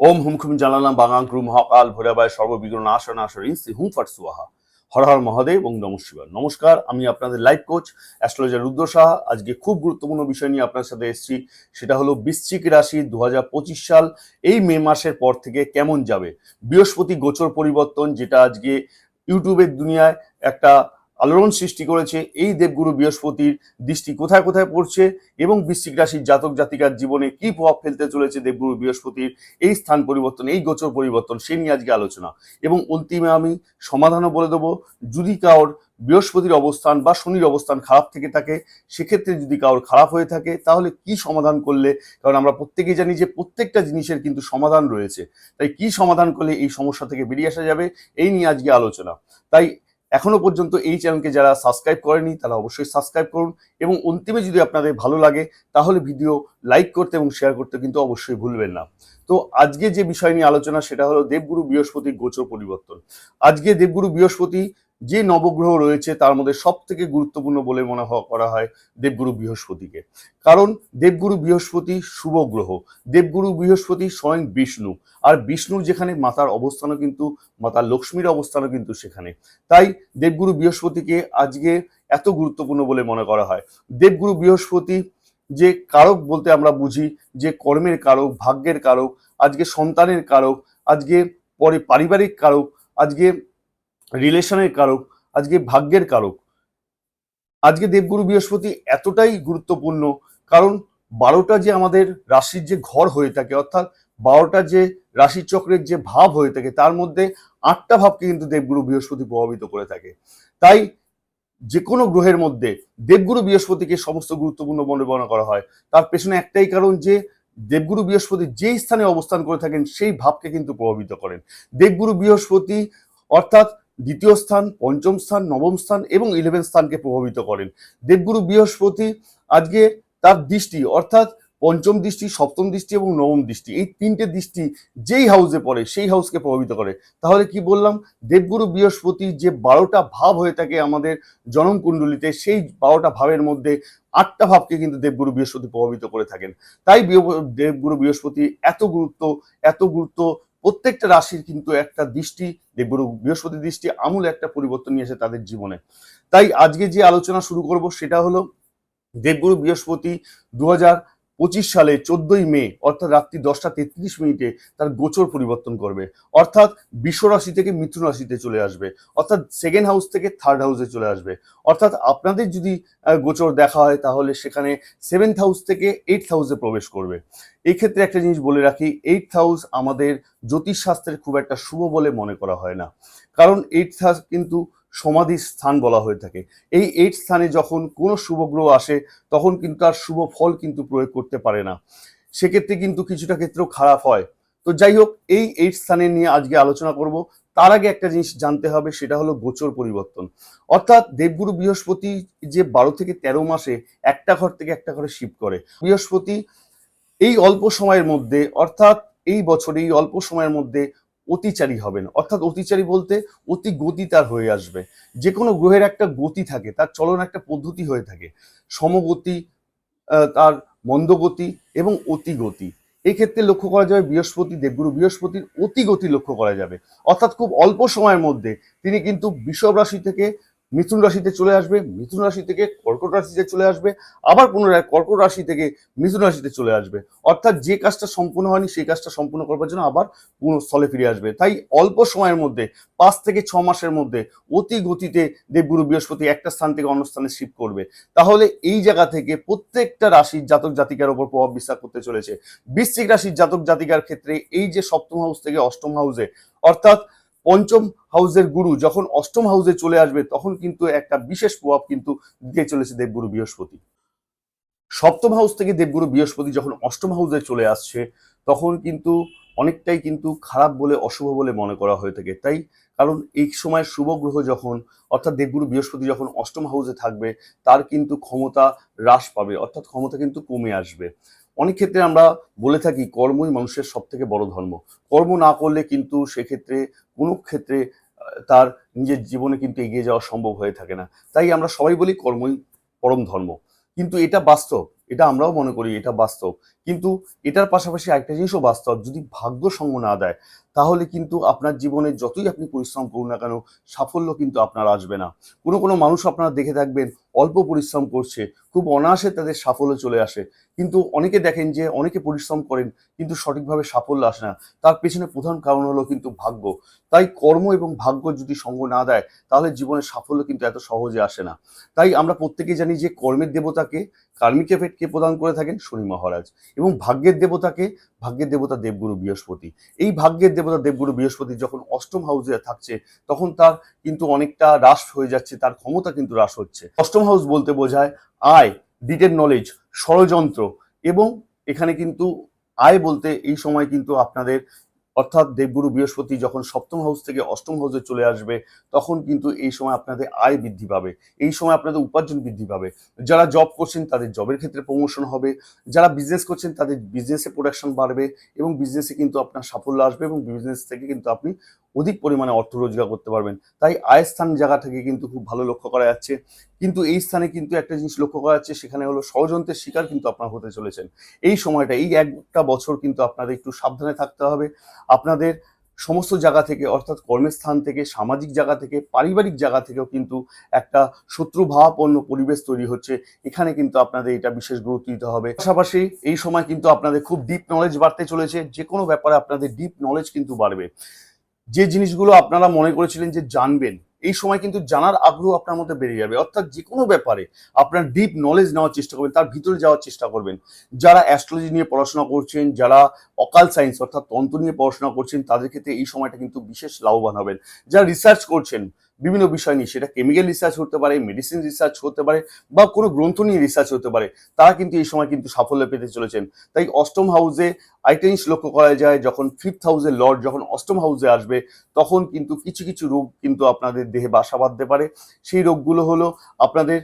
ওম হুম খুম জানালাম বাঙাং ক্রুম হকাল ভৈরাবায় সর্ববিঘ্ন নাশ নাশ ইনসি হুম ফাট সুয়াহা। হর হর মহাদেব এবং নম শিবায়। নমস্কার, আমি আপনাদের life coach, astrologer Rudra Saha. আজকে খুব গুরুত্বপূর্ণ বিষয় নিয়ে আপনার সাথে এসেছি, সেটা হলো বৃশ্চিক রাশি দু হাজার পঁচিশ সাল, এই মে মাসের পর থেকে কেমন যাবে? বৃহস্পতি গোচর পরিবর্তন, যেটা আজকে ইউটিউবের দুনিয়ায় একটা আলোড়ন সৃষ্টি করেছে। এই দেবগুরু বৃহস্পতির দৃষ্টি কোথায় কোথায় পড়ছে এবং বৃশ্চিক রাশির জাতক জাতিকার জীবনে কি প্রভাব ফেলতে চলেছে দেবগুরু বৃহস্পতির? এই স্থান পরিবর্তন, এই গোচর পরিবর্তন, সে নিয়ে আজকে আলোচনা। এবং অন্তিমে আমি সমাধানও বলে দেবো, যদি কারোর বৃহস্পতির অবস্থান বা শনির অবস্থান খারাপ থেকে থাকে, সেক্ষেত্রে যদি কারোর খারাপ হয়ে থাকে, তাহলে কি সমাধান করলে? কারণ আমরা প্রত্যেকেই জানি যে প্রত্যেকটা জিনিসের কিন্তু সমাধান রয়েছে। তাই কি সমাধান করলে এই সমস্যা থেকে বেরিয়ে আসা যাবে? এই নিয়ে আজকে আলোচনা। তাই এখনও পর্যন্ত এই চ্যানেলকে যারা সাবস্ক্রাইব করেনি, তারা অবশ্যই সাবস্ক্রাইব করুন এবং অন্তিমে যদি আপনাদের ভালো লাগে, তাহলে ভিডিও লাইক করতে এবং শেয়ার করতে কিন্তু অবশ্যই ভুলবেন না। তো আজকে যে বিষয় নিয়ে আলোচনা, সেটা হলো দেবগুরু বৃহস্পতির গোচর পরিবর্তন। আজকে দেবগুরু বৃহস্পতি যে নবগ্রহ রয়েছে তার মধ্যে সব থেকে গুরুত্বপূর্ণ বলে মনে করা হয় দেবগুরু বৃহস্পতিকে। কারণ দেবগুরু বৃহস্পতি শুভ গ্রহ, দেবগুরু বৃহস্পতি স্বয়ং বিষ্ণু, আর বিষ্ণুর যেখানে মাতার অবস্থানও কিন্তু মাতা লক্ষ্মীর অবস্থানও কিন্তু সেখানে। তাই দেবগুরু বৃহস্পতিকে আজকে এত গুরুত্বপূর্ণ বলে মনে করা হয়। দেবগুরু বৃহস্পতি যে কারক বলতে আমরা বুঝি, যে কর্মের কারক, ভাগ্যের কারক, আজকে সন্তানের কারক, আজকে পরে পারিবারিক কারক, আজকে রিলেশনের কারক, আজকে ভাগ্যের কারক। আজকে দেবগুরু বৃহস্পতি এতটাই গুরুত্বপূর্ণ, কারণ বারোটা যে আমাদের রাশির যে ঘর হয়ে থাকে, অর্থাৎ বারোটা যে রাশিচক্রের যে ভাব হয়ে থাকে, তার মধ্যে আটটা ভাবকে কিন্তু দেবগুরু বৃহস্পতি প্রভাবিত করে থাকে। তাই যে কোনো গ্রহের মধ্যে দেবগুরু বৃহস্পতিকে সমস্ত গুরুত্বপূর্ণ বলে করা হয়। তার পেছনে একটাই কারণ যে, দেবগুরু বৃহস্পতি যেই স্থানে অবস্থান করে থাকেন, সেই ভাবকে কিন্তু প্রভাবিত করেন। দেবগুরু বৃহস্পতি অর্থাৎ দ্বিতীয় স্থান, পঞ্চম স্থান, নবম স্থান এবং ইলেভেন স্থানকে প্রভাবিত করেন। দেবগুরু বৃহস্পতি আজকে তার দৃষ্টি, অর্থাৎ পঞ্চম দৃষ্টি, সপ্তম দৃষ্টি এবং নবম দৃষ্টি, এই তিনটে দৃষ্টি যেই হাউসে পড়ে, সেই হাউসকে প্রভাবিত করে। তাহলে কি বললাম? দেবগুরু বৃহস্পতি যে বারোটা ভাব হয়ে থাকে আমাদের জনম কুণ্ডলিতে, সেই বারোটা ভাবের মধ্যে আটটা ভাবকে কিন্তু দেবগুরু বৃহস্পতি প্রভাবিত করে থাকেন। তাই দেবগুরু বৃহস্পতি এত গুরুত্ব এত গুরুত্ব প্রত্যেকটা রাশির কিন্তু একটা দৃষ্টি দেবগুরু বৃহস্পতি দৃষ্টি আমূল একটা পরিবর্তন নিয়ে এসে তাদের জীবনে। তাই আজকে যে আলোচনা শুরু করব সেটা হলো, দেবগুরু বৃহস্পতি দু হাজার পঁচিশ সালে চোদ্দই মে, অর্থাৎ রাত্রি দশটা তেত্রিশ মিনিটে তার গোচর পরিবর্তন করবে। অর্থাৎ বিশ্ব রাশি থেকে মিথুন রাশিতে চলে আসবে। অর্থাৎ সেকেন্ড হাউস থেকে থার্ড হাউসে চলে আসবে। অর্থাৎ আপনাদের যদি গোচর দেখা হয়, তাহলে সেখানে সেভেন্থ হাউস থেকে এইট হাউসে প্রবেশ করবে। এক্ষেত্রে একটা জিনিস বলে রাখি এইট হাউস আমাদের জ্যোতিষশাস্ত্রের খুব একটা শুভ বলে মনে করা হয় না। কারণ এইট হাউস কিন্তু সমাধির স্থান বলা হয়ে থাকে। এই এইট স্থানে যখন কোনো শুভ গ্রহ আসে, তখন কিন্তু তার শুভ ফল কিন্তু প্রয়োগ করতে পারে না। সেক্ষেত্রে কিন্তু কিছুটা ক্ষেত্রেও খারাপ হয়। তো যাই হোক, এই এইট স্থানে নিয়ে আজকে আলোচনা করব। তার আগে একটা জিনিস জানতে হবে, সেটা হলো গোচর পরিবর্তন। অর্থাৎ দেবগুরু বৃহস্পতি যে বারো থেকে তেরো মাসে একটা ঘর থেকে একটা ঘরে শিফট করে। বৃহস্পতি এই অল্প সময়ের মধ্যে, অর্থাৎ এই বছরে এই অল্প সময়ের মধ্যে অতিচারী হবেন। অর্থাৎ অতিচারী বলতে অতি গতি তার হয়ে আসবে। যে কোনো গ্রহের একটা গতি থাকে, তার চলন একটা পদ্ধতি হয়ে থাকে। সমগতি তার মন্দগতি এবং অতিগতি। এক্ষেত্রে ক্ষেত্রে লক্ষ্য করা যাবে বৃহস্পতি, দেবগুরু বৃহস্পতির অতিগতি লক্ষ্য করা যাবে। অর্থাৎ খুব অল্প সময়ের মধ্যে তিনি কিন্তু বিষব রাশি থেকে মিথুন রাশিতে চলে আসবে, মিথুন রাশি থেকে কর্কট রাশিতে চলে আসবে, আবার পুনরায় কর্কট রাশি থেকে মিথুন রাশিতে চলে আসবে। অর্থাৎ যে কাজটা সম্পূর্ণ হয়নি, সেই কাজটা সম্পূর্ণ করবার জন্য আবার পুনঃস্থলে ফিরে আসবে। তাই অল্প সময়ের মধ্যে, পাঁচ থেকে ছ মাসের মধ্যে অতি গতিতে দেবগুরু বৃহস্পতি একটা স্থান থেকে অন্য স্থানে শিফট করবে। তাহলে এই জায়গা থেকে প্রত্যেকটা রাশির জাতক জাতিকার ওপর প্রভাব বিস্তার করতে চলেছে। বৃশ্চিক রাশির জাতক জাতিকার ক্ষেত্রে এই যে সপ্তম হাউস থেকে অষ্টম হাউসে অর্থাৎ পঞ্চম হাউসের গুরু যখন অষ্টম হাউসে চলে আসবে, তখন কিন্তু একটা বিশেষ প্রভাব কিন্তু দিয়ে চলেছে দেবগুরু বৃহস্পতি। সপ্তম হাউস থেকে দেবগুরু বৃহস্পতি যখন অষ্টম হাউসে চলে আসছে, তখন কিন্তু অনেকটাই কিন্তু খারাপ বলে, অশুভ বলে মনে করা হয়ে থাকে। তাই কারণ এই সময় শুভ গ্রহ যখন, অর্থাৎ দেবগুরু বৃহস্পতি যখন অষ্টম হাউসে থাকবে, তার কিন্তু ক্ষমতা হ্রাস পাবে, অর্থাৎ ক্ষমতা কিন্তু কমে আসবে। অনেক ক্ষেত্রে আমরা বলে থাকি, কর্মই মানুষের সব থেকে বড় ধর্ম। কর্ম না করলে কিন্তু সেক্ষেত্রে কোনো ক্ষেত্রে তার নিজের জীবনে কিন্তু এগিয়ে যাওয়া সম্ভব হয়ে থাকে না। তাই আমরা সবাই বলি কর্মই পরম ধর্ম। কিন্তু এটা বাস্তব। এটা আমরাও মনে করি এটা বাস্তব। কিন্তু এটার পাশাপাশি একটা জিনিসও বাস্তব, যদি ভাগ্য সঙ্গ না দেয়, তাহলে কিন্তু আপনার জীবনে যতই আপনি পরিশ্রম করুন না কেন, সাফল্য কিন্তু আপনার আসবে না। কোনো কোনো মানুষ আপনারা দেখে থাকবেন, অল্প পরিশ্রম করছে, খুব অনায়াসে তাদের সাফল্য চলে আসে। কিন্তু অনেকে দেখেন যে, অনেকে পরিশ্রম করেন, কিন্তু সঠিকভাবে সাফল্য আসে না। তার পেছনে প্রধান কারণ হলো কিন্তু ভাগ্য। তাই কর্ম এবং ভাগ্য যদি সঙ্গ না দেয়, তাহলে জীবনের সাফল্য কিন্তু এত সহজে আসে না। তাই আমরা প্রত্যেকেই জানি যে, কর্মের দেবতাকে কার্মিক এফেক্টকে প্রদান করে থাকেন শনি মহারাজ। এবং ভাগ্যের দেবতাকে, ভাগ্যের দেবতা দেবগুরু বৃহস্পতি। এই ভাগ্যের দেবতা দেবগুরু বৃহস্পতি যখন অষ্টম হাউসে থাকছে, তখন তার কিন্তু অনেকটা হ্রাস হয়ে যাচ্ছে, তার ক্ষমতা কিন্তু হ্রাস হচ্ছে। অষ্টম হাউস বলতে বোঝায় আয় ডিটেল নলেজ ষড়যন্ত্র এবং এখানে কিন্তু আয় বলতে এই সময় কিন্তু আপনাদের অর্থাৎ দেবগুরু বৃহস্পতি যখন সপ্তম হাউস থেকে অষ্টম হাউসে চলে আসবে, তখন কিন্তু এই সময় আপনাদের আয় বৃদ্ধি পাবে। এই সময় আপনাদের উপার্জন বৃদ্ধি পাবে। যারা জব করছেন, তাদের জবের ক্ষেত্রে প্রমোশন হবে। যারা বিজনেস করছেন, তাদের বিজনেসে প্রোডাকশন বাড়বে এবং বিজনেসে কিন্তু আপনার সাফল্য আসবে এবং বিজনেস থেকে কিন্তু আপনি অধিক পরিমাণে অর্থ রোজগার করতে পারবেন। তাই আয় স্থান জায়গা থেকে কিন্তু খুব ভালো লক্ষ্য করা যাচ্ছে। কিন্তু এই স্থানে কিন্তু একটা জিনিস লক্ষ্য করা যাচ্ছে, সেখানে হলো ষড়যন্ত্রের শিকার কিন্তু আপনার হতে চলেছেন। এই সময়টা, এই একটা বছর কিন্তু আপনাদের একটু সাবধানে থাকতে হবে। আপনাদের সমস্ত জায়গা থেকে, অর্থাৎ কর্মস্থান থেকে, সামাজিক জায়গা থেকে, পারিবারিক জায়গা থেকেও কিন্তু একটা শত্রুভাবাপন্ন পরিবেশ তৈরি হচ্ছে। এখানে কিন্তু আপনাদের এটা বিশেষ গুরুত্ব দিতে হবে। পাশাপাশি এই সময় কিন্তু আপনাদের খুব ডিপ নলেজ বাড়তে চলেছে। যে কোনো ব্যাপারে আপনাদের ডিপ নলেজ কিন্তু বাড়বে। যে জিনিসগুলো আপনারা মনে করেছিলেন যে জানবেন, এই সময় কিন্তু জানার আগ্রহ আপনার মধ্যে বেড়ে যাবে। অর্থাৎ যে কোনো ব্যাপারে আপনার ডিপ নলেজ নেওয়ার চেষ্টা করবেন, তার ভিতরে যাওয়ার চেষ্টা করবেন। যারা অ্যাস্ট্রোলজি নিয়ে পড়াশোনা করছেন, যারা অকাল সায়েন্স অর্থাৎ তন্ত্র নিয়ে পড়াশোনা করছেন, তাদের ক্ষেত্রে এই সময়টা কিন্তু বিশেষ লাভবান হবেন। যারা রিসার্চ করছেন বিভিন্ন বিষয় নিয়ে, সেটা কেমিক্যাল রিসার্চ হতে পারে মেডিসিন রিসার্চ হতে পারে, বা কোনো গ্রন্থ নিয়ে রিসার্চ হতে পারে, তারা কিন্তু এই সময় কিন্তু সাফল্য পেতে চলেছেন। তাই অষ্টম হাউসে আরেকটা জিনিস লক্ষ্য করা যায়, যখন ফিফথ হাউসের লর্ড যখন অষ্টম হাউসে আসবে, তখন কিন্তু কিছু কিছু রোগ কিন্তু আপনাদের দেহে বাসা বাঁধতে পারে। সেই রোগগুলো হলো আপনাদের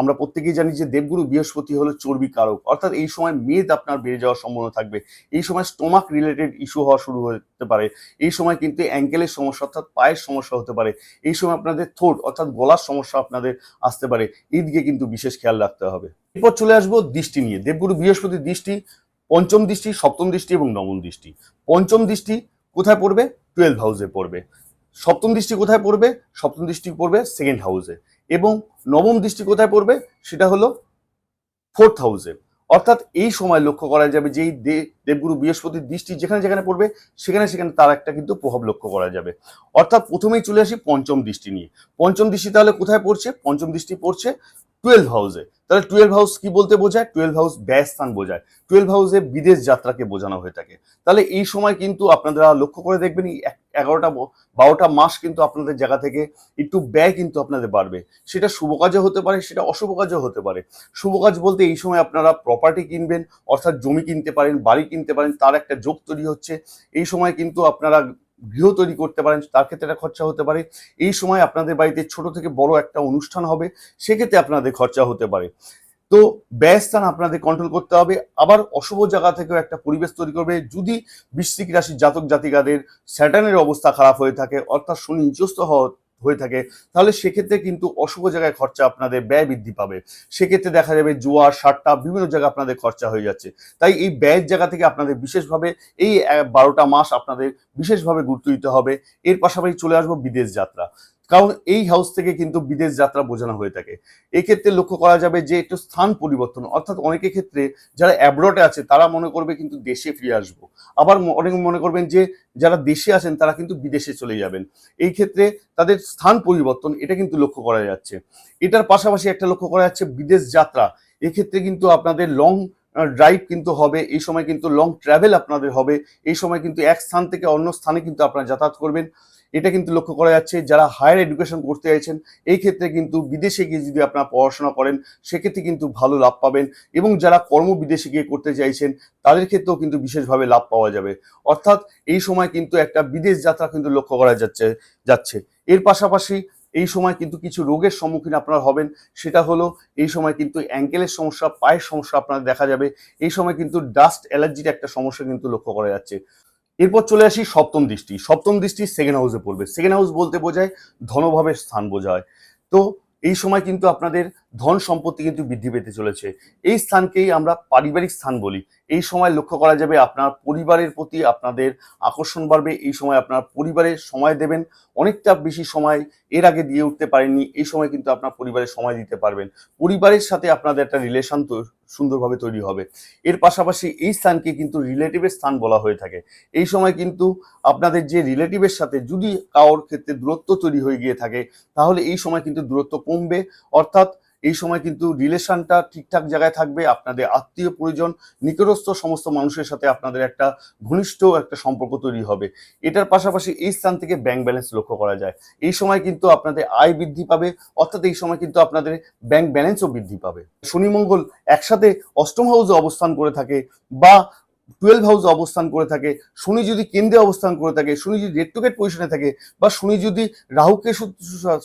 আমরা প্রত্যেকেই জানি যে দেবগুরু বৃহস্পতি হলো চর্বি কারক। অর্থাৎ এই সময় মেদ আপনার বেড়ে যাওয়ার সম্ভাবনা থাকবে। এই সময় স্টোমাক রিলেটেড ইস্যু হওয়া শুরু হতে পারে। এই সময় কিন্তু অ্যাঙ্কেলের সমস্যা অর্থাৎ পায়ের সমস্যা হতে পারে। এই সময় আপনাদের থোট অর্থাৎ গলার সমস্যা আপনাদের আসতে পারে। এই দিকে কিন্তু বিশেষ খেয়াল রাখতে হবে। এরপর চলে আসব দৃষ্টি নিয়ে। দেবগুরু বৃহস্পতির দৃষ্টি, পঞ্চম দৃষ্টি, সপ্তম দৃষ্টি এবং নবম দৃষ্টি। পঞ্চম দৃষ্টি কোথায় পড়বে? টুয়েলভ হাউসে পড়বে। সপ্তম দৃষ্টি কোথায় পড়বে? সপ্তম দৃষ্টি পড়বে সেকেন্ড হাউসে এবং নবম দৃষ্টি কোথায় পড়বে? সেটা হলো ফোর্থ হাউসে অর্থাৎ এই সময় লক্ষ্য করা যাবে যেই দেবগুরু বৃহস্পতির দৃষ্টি যেখানে যেখানে পড়বে, সেখানে সেখানে তার একটা কিন্তু প্রভাব লক্ষ্য করা যাবে। অর্থাৎ প্রথমেই চলে আসি পঞ্চম দৃষ্টি নিয়ে। পঞ্চম দৃষ্টি তাহলে কোথায় পড়ছে? পঞ্চম দৃষ্টি পড়ছে টুয়েলভ হাউসে তাহলে টুয়েলভ হাউস কি বলতে বোঝায়? টুয়েলভ হাউস ব্যয় স্থান বোঝায়। টুয়েলভ হাউসে বিদেশ যাত্রাকে বোঝানো হয়ে থাকে। তাহলে এই সময় কিন্তু আপনারা লক্ষ্য করে দেখবেন এগারোটা বারোটা মাস কিন্তু আপনাদের জায়গা থেকে একটু ব্যয় কিন্তু আপনাদের বাড়বে। সেটা শুভ কাজও হতে পারে, সেটা অশুভ কাজও হতে পারে। শুভ কাজ বলতে এই সময় আপনারা প্রপার্টি কিনবেন, অর্থাৎ জমি কিনতে পারেন, বাড়ি কিনতে পারেন, তার একটা যোগ তৈরি হচ্ছে। এই সময় কিন্তু আপনারা গৃহ তৈরি করতে পারেন, তার ক্ষেত্রে একটা খরচা হতে পারে। এই সময় আপনাদের বাড়িতে ছোট থেকে বড় একটা অনুষ্ঠান হবে, সেক্ষেত্রে আপনাদের খরচা হতে পারে। তো ব্যয়স্থান আপনাদের কন্ট্রোল করতে হবে। আবার অশুভ জায়গা থেকেও একটা পরিবেশ তৈরি করবে। যদি বৃশ্চিক রাশির জাতক জাতিকাদের স্যাটানের অবস্থা খারাপ হয়ে থাকে, অর্থাৎ শনি নিচস্ত হওয়া হয়ে থাকে, তাহলে সেক্ষেত্রে কিন্তু অশুভ জায়গায় খরচা আপনাদের ব্যয় বৃদ্ধি পাবে। সেক্ষেত্রে দেখা যাবে জোয়ার, সারটা, বিভিন্ন জায়গায় আপনাদের খরচা হয়ে যাচ্ছে। তাই এই ব্যয়ের জায়গা থেকে আপনাদের বিশেষভাবে এই বারোটা মাস আপনাদের বিশেষভাবে গুরুত্ব দিতে হবে। এর পাশাপাশি চলে আসব বিদেশ যাত্রা। কারণ এই হাউস থেকে কিন্তু বিদেশ যাত্রা বোঝানো হয়ে থাকে। এক্ষেত্রে লক্ষ্য করা যাবে যে, একটু স্থান পরিবর্তন। অর্থাৎ অনেকের ক্ষেত্রে যারা অ্যাব্রডে আছে, তারা মনে করবে কিন্তু দেশে ফিরে আসব। আবার অনেকে মনে করবেন যে, যারা দেশে আছেন, তারা কিন্তু বিদেশে চলে যাবেন। এই ক্ষেত্রে তাদের স্থান পরিবর্তন, এটা কিন্তু লক্ষ্য করা যাচ্ছে। এটার পাশাপাশি একটা লক্ষ্য করা যাচ্ছে, বিদেশ যাত্রা। এক্ষেত্রে কিন্তু আপনাদের লং ড্রাইভ কিন্তু হবে। এই সময় কিন্তু লং ট্রাভেল আপনাদের হবে। এই সময় কিন্তু এক স্থান থেকে অন্য স্থানে কিন্তু আপনারা যাতায়াত করবেন। এটা কিন্তু লক্ষ্য করা যাচ্ছে, যারা হায়ার এডুকেশন করতে চাইছেন, এই ক্ষেত্রে কিন্তু বিদেশে গিয়ে যদি আপনারা পড়াশোনা করেন, সেক্ষেত্রে কিন্তু ভালো লাভ পাবেন এবং যারা কর্ম বিদেশে গিয়ে করতে চাইছেন, তাদের ক্ষেত্রেও কিন্তু বিশেষভাবে লাভ পাওয়া যাবে। অর্থাৎ এই সময় কিন্তু একটা বিদেশ যাত্রা কিন্তু লক্ষ্য করা যাচ্ছে যাচ্ছে। এর পাশাপাশি এই সময় কিন্তু কিছু রোগের সম্মুখীন আপনারা হবেন, সেটা হলো এই সময় কিন্তু অ্যাঙ্কেলের সমস্যা, পায়ের সমস্যা আপনাদের দেখা যাবে। এই সময় কিন্তু ডাস্ট অ্যালার্জির একটা সমস্যা কিন্তু লক্ষ্য করা যাচ্ছে। এরপর চলে আসি সপ্তম দৃষ্টি। সপ্তম দৃষ্টি সেকেন্ড হাউসে পড়বে। সেকেন্ড হাউস বলতে বোঝায় ধনভাবের স্থান বোঝায়। তো এই সময় কিন্তু আপনাদের ধন সম্পত্তি কিন্তু বৃদ্ধি পেতে চলেছে। এই স্থানকেই আমরা পারিবারিক স্থান বলি। এই সময় লক্ষ্য করা যাবে আপনার পরিবারের প্রতি আপনাদের আকর্ষণ বাড়বে, এই সময় আপনার পরিবারের সময় দেবেন, অনেকটা বেশি সময় এর আগে দিয়ে উঠতে পারেননি, এই সময় কিন্তু আপনার পরিবারের সময় দিতে পারবেন। পরিবারের সাথে আপনাদের একটা রিলেশন সুন্দরভাবে তৈরি হবে। এর পাশাপাশি এই স্থানকে কিন্তু রিলেটিভের স্থান বলা হয়ে থাকে। এই সময় কিন্তু আপনাদের যে রিলেটিভের সাথে যদি কারোর ক্ষেত্রে দূরত্ব তৈরি হয়ে গিয়ে থাকে, তাহলে এই সময় কিন্তু দূরত্ব কমবে। অর্থাৎ এই সময় কিন্তু রিলেশনটা ঠিকঠাক জায়গায় থাকবে, আপনাদের আত্মীয় পরিজন, নিকটস্থ সমস্ত মানুষের সাথে আপনাদের একটা ঘনিষ্ঠ একটা সম্পর্ক তৈরি হবে। এটার পাশাপাশি এই স্থান থেকে ব্যাংক ব্যালেন্স লক্ষ্য করা যায়। এই সময় কিন্তু আপনাদের আয় বৃদ্ধি পাবে, অর্থাৎ এই সময় কিন্তু আপনাদের ব্যাংক ব্যালেন্সও বৃদ্ধি পাবে। শনি মঙ্গল একসাথে অষ্টম হাউসে অবস্থান করে থাকে বা টুয়েলভ হাউসে অবস্থান করে থাকে। শনি যদি কেন্দ্রে অবস্থান করে থাকে, শনি যদি রেড টু গেট পজিশনে থাকে বা শনি যদি রাহুকে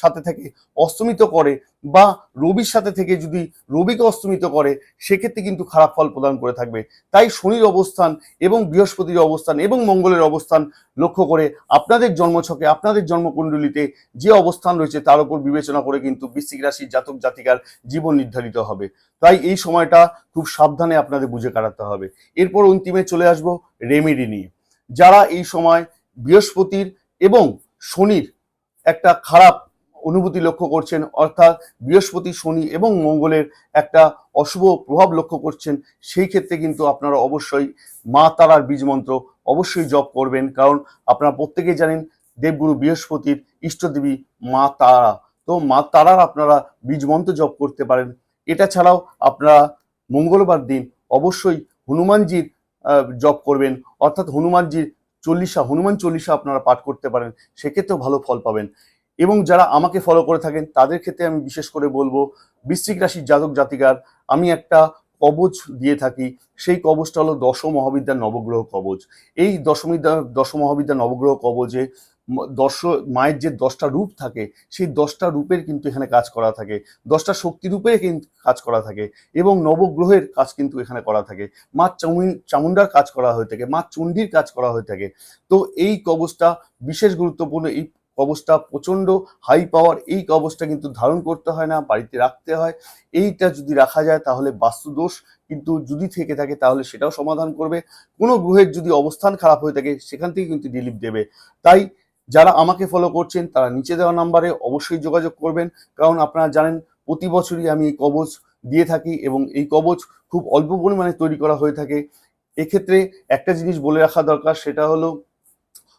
সাথে থাকে অস্তমিত করে বা রবির সাথে থেকে যদি রবিকে অস্তমিত করে, সেক্ষেত্রে কিন্তু খারাপ ফল প্রদান করে থাকবে। তাই শনির অবস্থান এবং বৃহস্পতির অবস্থান এবং মঙ্গলের অবস্থান লক্ষ্য করে আপনাদের জন্মছকে, আপনাদের জন্মকুণ্ডলিতে যে অবস্থান রয়েছে তার উপর বিবেচনা করে কিন্তু বৃশ্চিক রাশির জাতক জাতিকার জীবন নির্ধারিত হবে। তাই এই সময়টা খুব সাবধানে আপনাদের বুঝে কাটাতে হবে। এরপর অন্তিমে চলে আসব রেমেডি নিয়ে। যারা এই সময় বৃহস্পতির এবং শনির একটা খারাপ অনুভূতি লক্ষ্য করছেন, অর্থাৎ বৃহস্পতি, শনি এবং মঙ্গলের একটা অশুভ প্রভাব লক্ষ্য করছেন, সেই ক্ষেত্রে কিন্তু আপনারা অবশ্যই মা তারার বীজ মন্ত্র অবশ্যই জপ করবেন। কারণ আপনারা প্রত্যেকেই জানেন, দেবগুরু বৃহস্পতির ইষ্টদেবী মা তারা। তো মা তারার আপনারা বীজ মন্ত্র জপ করতে পারেন। এটা ছাড়াও আপনারা মঙ্গলবার দিন অবশ্যই হনুমানজির জপ করবেন। অর্থাৎ হনুমানজির চল্লিশা, হনুমান চল্লিশা আপনারা পাঠ করতে পারেন। সেক্ষেত্রেও ভালো ফল পাবেন। এবং যারা আমাকে ফলো করে থাকেন, তাদের ক্ষেত্রে আমি বিশেষ করে বলব, বৃশ্চিক রাশির জাতক জাতিকার আমি একটা কবচ দিয়ে থাকি। সেই কবচটা হলো দশ মহাবিদ্যার নবগ্রহ কবচ। এই দশমিদ্যা দশ মহাবিদ্যার নবগ্রহ কবচে দশ, মায়ের যে দশটা রূপ থাকে, সেই দশটা রূপের কিন্তু এখানে কাজ করা থাকে। দশটা শক্তি রূপের কিন্তু কাজ করা থাকে এবং নবগ্রহের কাজ কিন্তু এখানে করা থাকে। মা চামুন- চামুন্ডার কাজ করা হয়ে থাকে, মা চণ্ডীর কাজ করা হয়ে থাকে। তো এই কবচটা বিশেষ গুরুত্বপূর্ণ, এই কবচটা প্রচণ্ড হাই পাওয়ার এই কবচটা কিন্তু ধারণ করতে হয় না, বাড়িতে রাখতে হয়। এইটা যদি রাখা যায় তাহলে বাস্তুদোষ কিন্তু যদি থেকে থাকে তাহলে সেটাও সমাধান করবে। কোনো গ্রহের যদি অবস্থান খারাপ হয়ে থাকে সেখান থেকে কিন্তু রিলিফ দেবে। তাই যারা আমাকে ফলো করছেন তারা নিচে দেওয়া নাম্বারে অবশ্যই যোগাযোগ করবেন। কারণ আপনারা জানেন প্রতি বছরই আমি এই কবচ দিয়ে থাকি এবং এই কবচ খুব অল্প পরিমাণে তৈরি করা হয়ে থাকে। এক্ষেত্রে একটা জিনিস বলে রাখা দরকার, সেটা হলো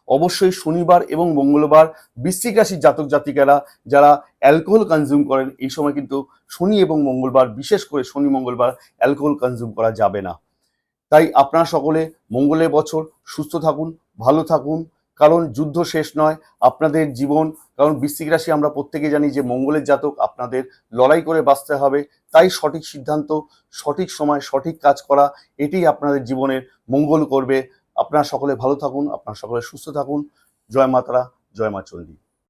অবশ্যই শনিবার এবং মঙ্গলবার বৃশ্চিক রাশির জাতক জাতিকারা যারা অ্যালকোহল কনজিউম করেন, এই সময় কিন্তু শনি এবং মঙ্গলবার, বিশেষ করে শনি, মঙ্গলবার অ্যালকোহল কনজিউম করা যাবে না। তাই আপনারা সকলে মঙ্গলের বছর সুস্থ থাকুন, ভালো থাকুন, কারণ যুদ্ধ শেষ নয় আপনাদের জীবন। কারণ বৃশ্চিক রাশি আমরা প্রত্যেকে জানি যে মঙ্গলের জাতক, আপনাদের লড়াই করে বাঁচতে হবে। তাই সঠিক সিদ্ধান্ত, সঠিক সময়, সঠিক কাজ করা এটি আপনাদের জীবনের মঙ্গল করবে। আপনারা সকলে ভালো থাকুন আপনারা সকলে সুস্থ থাকুন। জয় মাতারা জয় মা চণ্ডী।